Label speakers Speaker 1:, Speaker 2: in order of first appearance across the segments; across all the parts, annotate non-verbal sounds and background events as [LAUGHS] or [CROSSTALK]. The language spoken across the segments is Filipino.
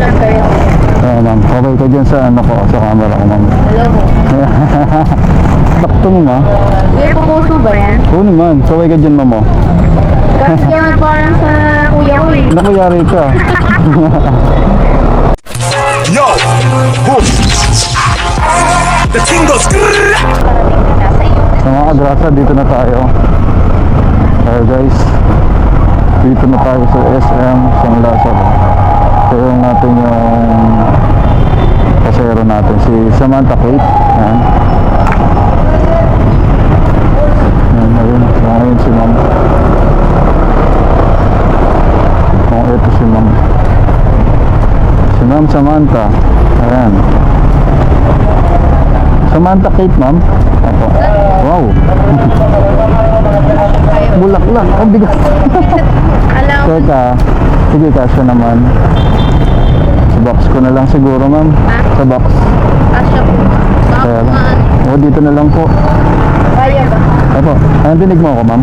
Speaker 1: lang kayo.
Speaker 2: Oo, ma'am. Okay ka dyan sa ano ko, sa camera ko, ma'am.
Speaker 1: Hello po. [LAUGHS]
Speaker 2: Sakto mo, ma.
Speaker 1: Kuya, pupuso ba yan?
Speaker 2: Oo naman. Kaway ka dyan, ma'am. oh.
Speaker 1: Kasi yan parang sa kuya ko eh.
Speaker 2: Naku, yari ka. [LAUGHS]
Speaker 3: Yo! Boom! The thing goes.
Speaker 2: Sa mga kadrasa, dito na tayo. Kaya guys, dito na tayo sa SM San Lazaro. Kaya natin yung pasero natin, si Samantha Kate. Yan. Yan, ayun. Ayun si ma'am. Kung ito si ma'am. Si ma'am Samantha. Ayan. Samantha Kate, ma'am. Ako. Wow. [LAUGHS] Bulaklak. Ang bigat. [LAUGHS] Teka. Sige, kasya naman. Sa box ko na lang siguro, ma'am. Sa box.
Speaker 1: asya po.
Speaker 2: Kaya lang. O, dito na lang po.
Speaker 1: kaya ba?
Speaker 2: Ako. Ano dinig mo ako, ma'am?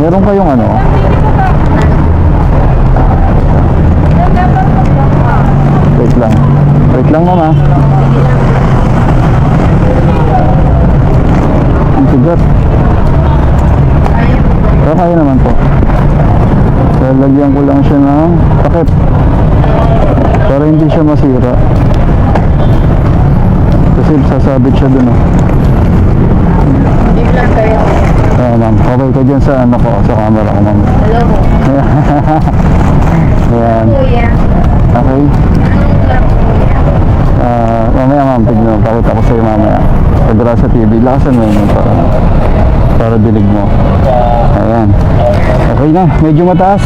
Speaker 2: Meron kayong ano? Wait lang. Wait lang, ma'am, ah. Ang bigat. Pero kaya naman po. Lalagyan ko lang siya ng takip. Para hindi siya masira. Kasi sasabit siya dun,
Speaker 1: kayo.
Speaker 2: Oo, ma'am. Okay ka dyan sa ano ko, sa camera ko, ma'am.
Speaker 1: Hello po. [LAUGHS]
Speaker 2: Ayan. Okay. Ah, mamaya, ma'am. Tignan. Pakita ko sa'yo mamaya. Pagdara sa TV. Lakasan mo yun para, para dilig mo. Ayan. Okay na. Medyo mataas.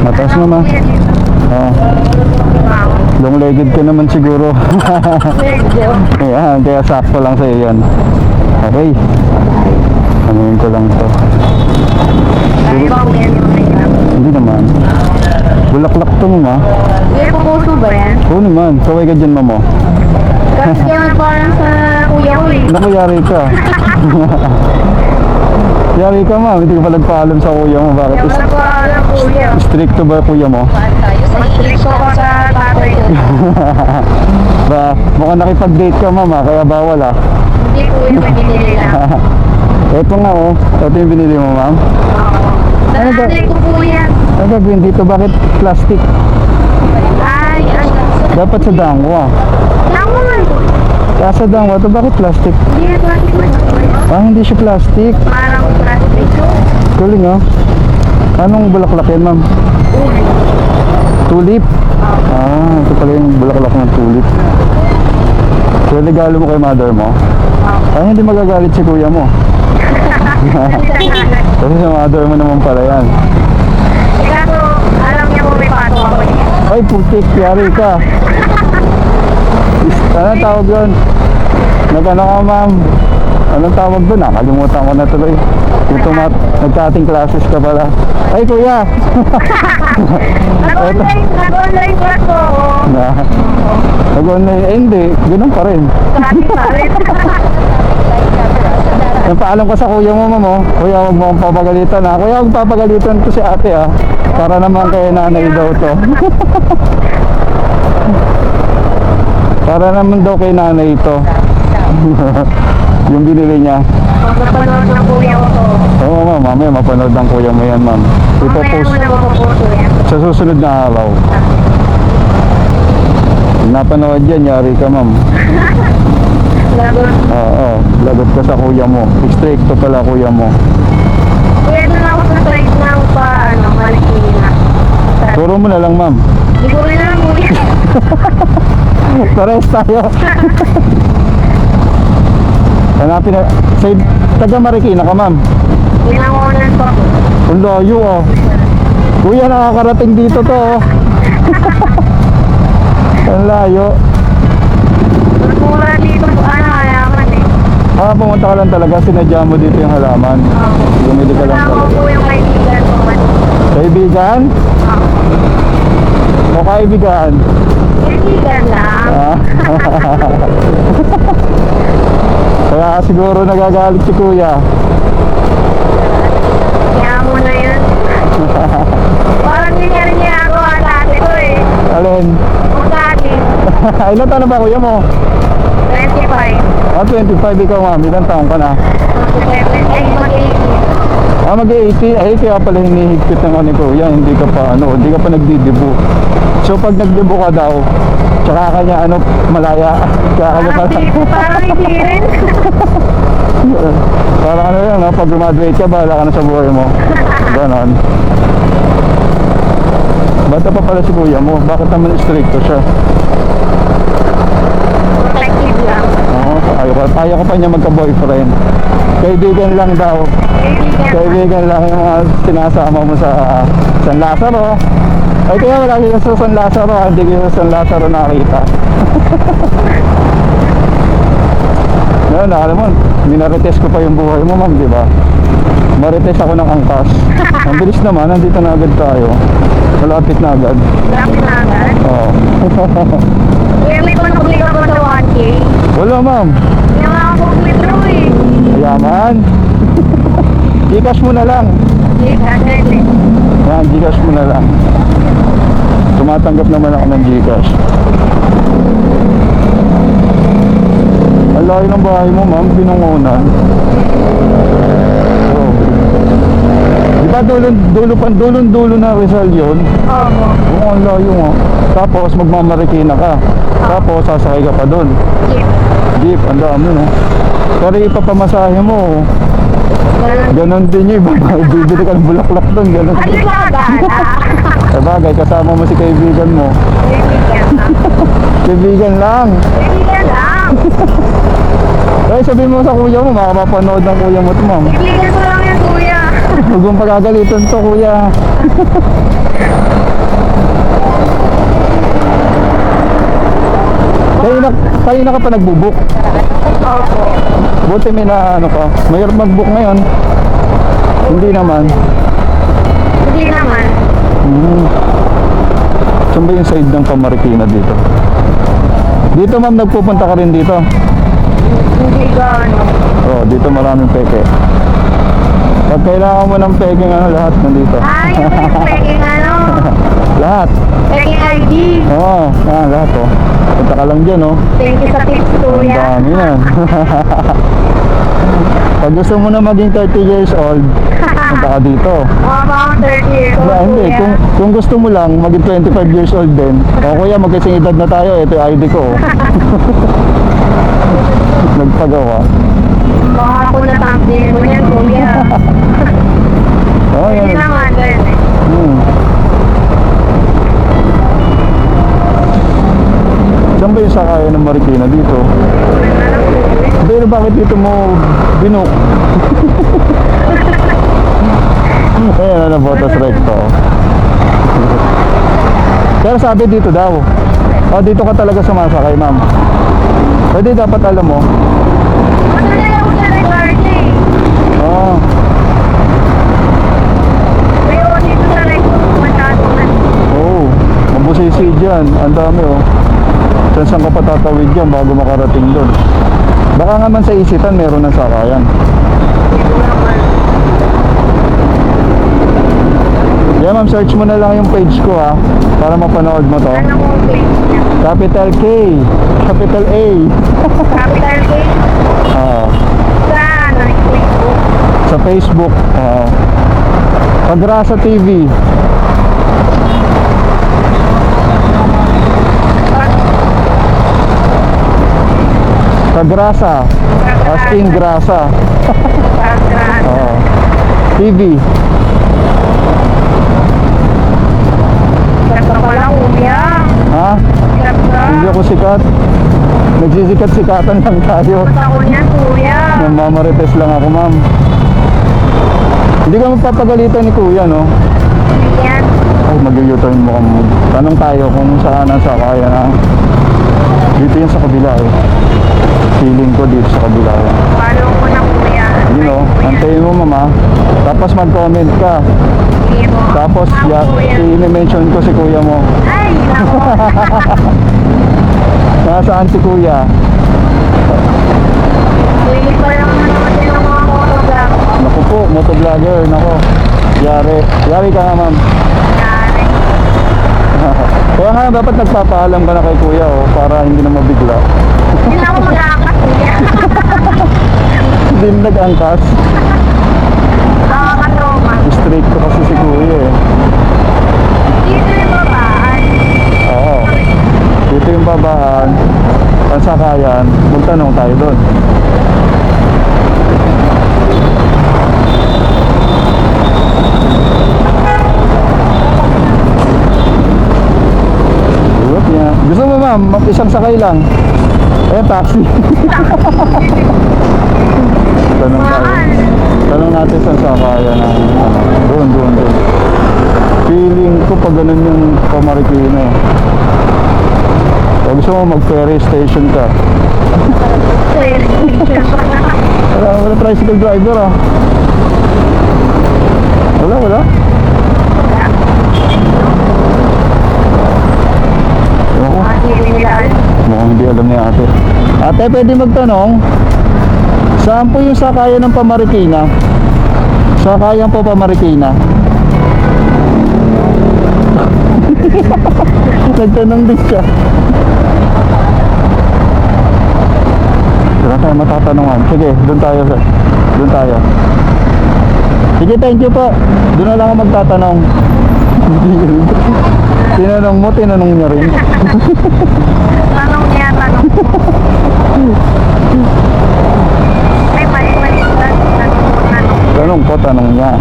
Speaker 2: Mataas
Speaker 1: dito.
Speaker 2: Oo.
Speaker 1: Wow.
Speaker 2: Long-legged ka naman siguro. [LAUGHS] Ayan, kaya sakto lang sa'yo yan. Okay. Anuin ko lang to.
Speaker 1: Makeup?
Speaker 2: Hindi naman. Bulaklak to mo, ma.
Speaker 1: Pupuso ba yan?
Speaker 2: Oo naman. Kaway ka dyan, mamo.
Speaker 1: Kasi yan [LAUGHS] parang sa kuya ko eh.
Speaker 2: Naku, yari ka. [LAUGHS] yari ka, ma'am. Hindi ka pa nagpaalam sa kuya mo. Bakit?
Speaker 1: Yung wala ko alam kuya.
Speaker 2: Stricto ba kuya mo?
Speaker 1: Mas strict ko sa tatay ko. [LAUGHS]
Speaker 2: Ba, mukhang nakipag-date ka, ma'am, ah, Kaya bawal, ah.
Speaker 1: Hindi kuya, pinili lang. [LAUGHS]
Speaker 2: Ito nga, oh. Ito yung binili mo, ma'am. Ano ba?
Speaker 1: Nanay ko kuya.
Speaker 2: Ano gagawin dito? Bakit plastic?
Speaker 1: Ay, ano.
Speaker 2: Dapat sa dangwa.
Speaker 1: Naman.
Speaker 2: Kaya sa dangwa to, bakit plastic?
Speaker 1: Hindi, bakit mo
Speaker 2: Ah, hindi siya plastic.
Speaker 1: Parang plastic.
Speaker 2: Galing, ah. Anong bulaklak yan, ma'am? Tulip? Ah, ito pala yung bulaklak ng tulip. So, regalo mo kay mother mo? Ay, hindi magagalit si kuya mo. [LAUGHS] Kasi sa mother mo naman pala yan.
Speaker 1: Kaso, alam niya kung may pato ako eh.
Speaker 2: Ay, putik, yari ka. [LAUGHS] Anong tawag yun? Nagano ka, ma'am? Anong tawag doon? Nakalimutan ko na tuloy. Yung tumat, nagka-ating classes ka pala. Ay, kuya!
Speaker 1: Nag-online, nag-online ko ako.
Speaker 2: Na, nag-online, eh, hindi, ganun pa rin.
Speaker 1: Sabi pa rin. [LAUGHS]
Speaker 2: Napaalam ko sa kuya mo, ma'am, oh. Kuya, huwag mo akong papagalitan, ha. Kuya, huwag papagalitan to si ate, ha. Para naman kay nanay daw to. [LAUGHS] Para naman daw kay nanay ito. [LAUGHS] yung binili niya.
Speaker 1: Magpapanood ng kuya ko.
Speaker 2: Oo, ma'am, mamaya mapanood ng kuya mo yan, ma'am. Ipopost
Speaker 1: na
Speaker 2: sa susunod na araw. Napanood yan, yari ka, ma'am. [LAUGHS]
Speaker 1: Lagot.
Speaker 2: Oo, lagot ka sa kuya mo. Stricto pala kuya mo.
Speaker 1: Kuya, doon ako sa trade ng pa, ano, Marikina.
Speaker 2: Turo mo na lang, ma'am.
Speaker 1: Hindi ko rin alam kuya. [LAUGHS]
Speaker 2: Pares tayo. [LAUGHS] Hanapin na. Sa taga Marikina ka, ma'am.
Speaker 1: Pinangunan ko.
Speaker 2: Ang layo, oh. Kuya, nakakarating dito to, oh. [LAUGHS] Ang layo.
Speaker 1: Mura dito, ano, ayaman eh.
Speaker 2: Ah, pumunta ka lang talaga. Sinadya mo dito yung halaman. Bumili ka lang
Speaker 1: Kasama
Speaker 2: talaga.
Speaker 1: ko yung kaibigan ko.
Speaker 2: Kaibigan? O kaibigan?
Speaker 1: Kaibigan lang.
Speaker 2: Ah. [LAUGHS] Kaya siguro nagagalit si kuya.
Speaker 1: Kaya mo na yun.
Speaker 2: [LAUGHS]
Speaker 1: Parang nangyari niya ako ang ate ko eh.
Speaker 2: Alin?
Speaker 1: Ugali.
Speaker 2: [LAUGHS] Ilan taon na ba kuya mo?
Speaker 1: 25.
Speaker 2: Ah, 25 ikaw ma'am. Ilan taon ka na? 27.
Speaker 1: Ay, mag
Speaker 2: Ah, mag-80. Ay, kaya pala hinihigpit ng ano kuya. Hindi ka pa, ano, hindi ka pa nagdidibu. So, pag nagdibu ka daw, tsaka kanya, ano, malaya. Tsaka
Speaker 1: Parang
Speaker 2: pala.
Speaker 1: di po, parang hindi rin. [LAUGHS]
Speaker 2: Para ano yan, ha? pag graduate ka, bahala ka na sa buhay mo. Ganon. Bata pa pala si kuya mo. Bakit naman stricto siya?
Speaker 1: Protective lang.
Speaker 2: Oo, ayaw, ko- ayaw ko pa niya magka-boyfriend. Kaibigan lang daw.
Speaker 1: Kaibigan.
Speaker 2: Lang yung mga sinasama mo sa San Lazaro. Ay kaya wala kayo sa San Lazaro, ah. hindi kayo sa San Lazaro nakita. Ngayon, alam mo, minarites ko pa yung buhay mo, ma'am, di ba? Marites ako ng angkas. Ang bilis naman, nandito na agad tayo. Malapit na agad.
Speaker 1: Lapit na agad.
Speaker 2: Oo.
Speaker 1: Kuya, may panukli ka ba sa 1K?
Speaker 2: Wala, ma'am.
Speaker 1: Nga ako withdraw eh.
Speaker 2: Yaman. [LAUGHS] Gcash mo na lang. Yan, Gcash mo na lang. Tumatanggap naman ako ng Gcash. Ang layo ng bahay mo, ma'am. Pinungunan. Oh. Di ba dulon, dulo pa, dulon dulo na Rizal yun?
Speaker 1: Oo.
Speaker 2: Oo, ang layo nga. Tapos magmamarikina ka. Tapos sasakay ka pa doon.
Speaker 1: Jeep.
Speaker 2: Jeep, ang dami no. Pero ipapamasahe mo,
Speaker 1: Ganun.
Speaker 2: ganon din yun. Bibili ka ng bulaklak doon, ganon.
Speaker 1: Ano ba gala? [LAUGHS]
Speaker 2: Eh bagay, kasama mo si kaibigan mo.
Speaker 1: Kaibigan lang.
Speaker 2: Kaibigan lang.
Speaker 1: Kaibigan lang. [LAUGHS]
Speaker 2: Eh, sabihin mo sa kuya mo, makapapanood ng kuya mo ito, ma'am.
Speaker 1: Kaibigan ko lang yan, kuya. [LAUGHS]
Speaker 2: Huwag mong pagagalitan to, kuya. Kayo na, kayo na ka pa nagbubuk.
Speaker 1: Opo.
Speaker 2: Buti may na ano ka. Mayroon mag-book ngayon. Hindi naman.
Speaker 1: Hindi naman.
Speaker 2: Hmm. Saan ba yung side ng Pamarikina dito? Dito ma'am, nagpupunta ka rin dito.
Speaker 1: Hindi ka ano.
Speaker 2: Oh, dito maraming peke. Pag kailangan mo ng peke ano, lahat nandito.
Speaker 1: Ay, yung peking ano. [LAUGHS]
Speaker 2: Lahat.
Speaker 1: Peking ID.
Speaker 2: Oo, oh, ah, lahat oh. Punta ka lang dyan, oh.
Speaker 1: Thank you sa tips,
Speaker 2: Ang dami na. [LAUGHS] Pag gusto mo na maging 30 years old, punta ka dito.
Speaker 1: Mama, 30 years old,
Speaker 2: Ba, hindi.
Speaker 1: Ah,
Speaker 2: kung, kung gusto mo lang, maging 25 years old din. O kuya, magkasing edad na tayo. Eh, ito yung ID ko. [LAUGHS] [LAUGHS] oh. Nagpagawa.
Speaker 1: Baka ako na mo yan, kuya.
Speaker 2: Oh,
Speaker 1: Hindi
Speaker 2: yan. lang, Saan ba yung sakayan ng Marikina dito? Pero bakit dito mo binuk? [LAUGHS] Ayan na botas recto. Pero sabi dito daw. O dito ka talaga sumasakay ma'am. Pwede dapat alam mo.
Speaker 1: Masyado na.
Speaker 2: Oh, mabusisi dyan. Ang dami oh. Saan saan ka pa tatawid bago makarating doon? Baka nga man sa isitan meron ng sakayan.
Speaker 1: Naman.
Speaker 2: Yeah ma'am, search mo na lang yung page ko ha. Para mapanood mo to.
Speaker 1: Ano mo page niya?
Speaker 2: Capital K, Capital A.
Speaker 1: Capital K.
Speaker 2: Oo.
Speaker 1: Sa ano, Facebook.
Speaker 2: sa Facebook. Oo. Pagrasa TV. Pagrasa. As in grasa.
Speaker 1: Pagkat. [LAUGHS]
Speaker 2: Oo. TV.
Speaker 1: Sarap ka pala, kuya.
Speaker 2: Ha?
Speaker 1: Ka.
Speaker 2: Hindi ako sikat. Nagsisikat-sikatan lang tayo.
Speaker 1: Ba't ako niyan, kuya?
Speaker 2: Namamarites lang ako, ma'am. Hindi ka magpapagalitan ni kuya, no?
Speaker 1: Yan.
Speaker 2: Ay, mag-u-turn mo kung tanong tayo kung saan nasa kaya na. Dito yan sa kabila eh. Feeling ko dito sa kabila yan.
Speaker 1: Follow ko na, kuya.
Speaker 2: You know, antayin mo mama. Tapos mag-comment ka. Tapos ya, i-mention ko si kuya mo.
Speaker 1: Ay, nako. [LAUGHS]
Speaker 2: Nasaan si kuya? Naku po, motovlogger. Nako. Yari. Yari ka nga ma'am.
Speaker 1: Yari. [LAUGHS]
Speaker 2: Kaya nga dapat nagpapaalam ka na kay kuya oh, para hindi na mabigla.
Speaker 1: Hindi na ako [LAUGHS]
Speaker 2: na nag-angkas.
Speaker 1: Nakakatroma.
Speaker 2: Straight ko kasi si kuya eh.
Speaker 1: Dito yung babaan.
Speaker 2: Oo. Dito yung babaan, pansakayan, magtanong tayo doon. Gusto mo ma'am, ma- isang sakay lang. Eh, taxi. [LAUGHS] Tanong tayo. Tanong natin sa sakayan ng ano, doon, doon, doon. Feeling ko pag ganun yung Pamarikina. Pag gusto mo mag-ferry station ka.
Speaker 1: Pwede.
Speaker 2: Wala, wala tricycle driver ah. Wala, wala. Mukhang hindi alam ni ate. Ate, pwede magtanong? Saan po yung sakayan ng Pamarikina? Sakayan po Pamarikina. Nagtanong [LAUGHS] din siya. Wala tayo matatanungan. Sige, doon tayo. Doon tayo. Sige, thank you po. Doon na lang ako magtatanong. [LAUGHS] tinanong mo, tinanong niya rin.
Speaker 1: Tanong niya, tanong [LAUGHS] ko. May mali-mali na tanong ko, tanong.
Speaker 2: Ko, tanong niya.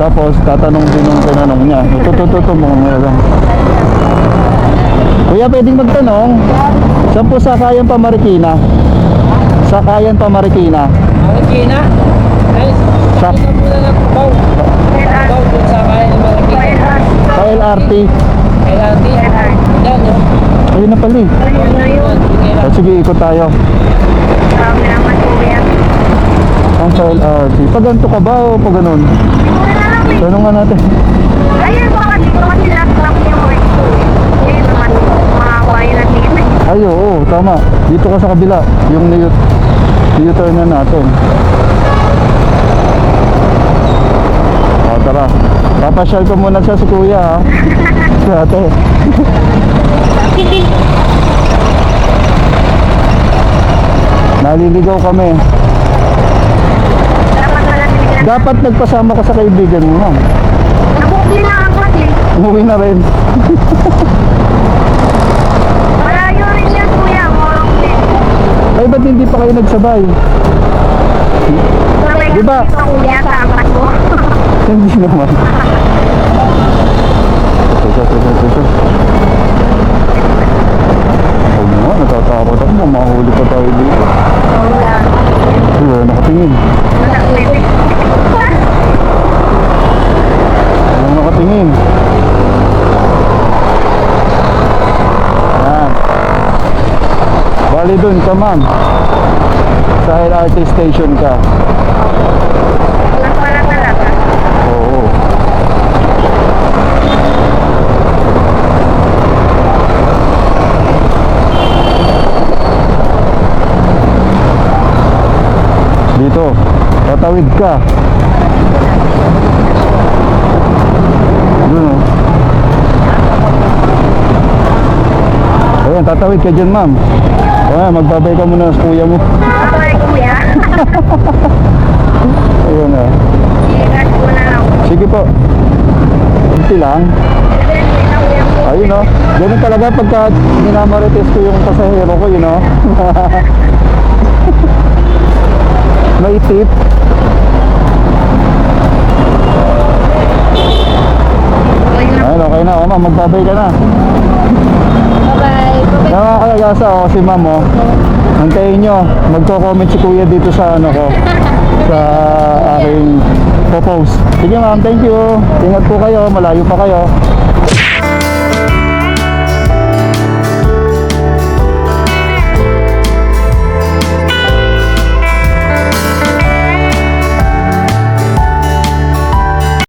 Speaker 2: Tapos, tatanong din ng tinanong niya. Tutututo mo nga lang. Kuya, pwedeng magtanong. Saan po sakayan pa Marikina? Sakayan pa Marikina.
Speaker 4: Marikina?
Speaker 2: Sa,
Speaker 4: sa
Speaker 2: LRT.
Speaker 4: LRT.
Speaker 2: Ayun na pala eh. Sige, ikot tayo. Ang sa LRT. Pag ganito ka ba o pag ganun? Tanong nga natin.
Speaker 1: Ayun baka dito kasi last lang yung work ko. Ngayon naman, makakuha yun tingin.
Speaker 2: Ay, oo, tama. Dito ka sa kabila. Yung. U-turn na natin. O, tara. Papasyal ko muna siya si kuya, ha? [LAUGHS] Si ate. [LAUGHS] Naliligaw kami.
Speaker 1: Dapat
Speaker 2: nagpasama ka sa kaibigan mo, ma'am.
Speaker 1: Nabukli na ang kasi.
Speaker 2: Umuwi na rin. [LAUGHS]
Speaker 1: Malayo rin yan kuya, morong din.
Speaker 2: Ay, ba't hindi pa kayo nagsabay?
Speaker 1: Sabay
Speaker 2: Di ba?
Speaker 1: Ito kuya sa angkat mo.
Speaker 2: Hindi naman. Teka, teka, teka. Huwag mo nga, natatakot ako. Mamahuli pa tayo dito.
Speaker 1: Wala.
Speaker 2: Wala, nakatingin.
Speaker 1: Wala pwede.
Speaker 2: Wala nakatingin. Yan. Bali dun ka, ma'am. Sa LRT station ka. Dito, tatawid ka. Doon oh. Ayan, tatawid ka dyan ma'am. Ayan, magbabay ka muna sa kuya mo.
Speaker 1: Sabay kuya. [LAUGHS]
Speaker 2: Ayan ah.
Speaker 1: Na.
Speaker 2: Sige po. Kunti lang. Ayun oh. Ganun talaga pagka minamarites ko yung pasahero ko, yun oh. [LAUGHS] May tip. Ayun, okay na. O ma'am, magbabay ka na. Mga kalagasa, oh, si ma'am oh. Antayin nyo. Magko-comment si kuya dito sa ano ko. Sa aking post. Sige ma'am, thank you. Ingat po kayo. Malayo pa kayo.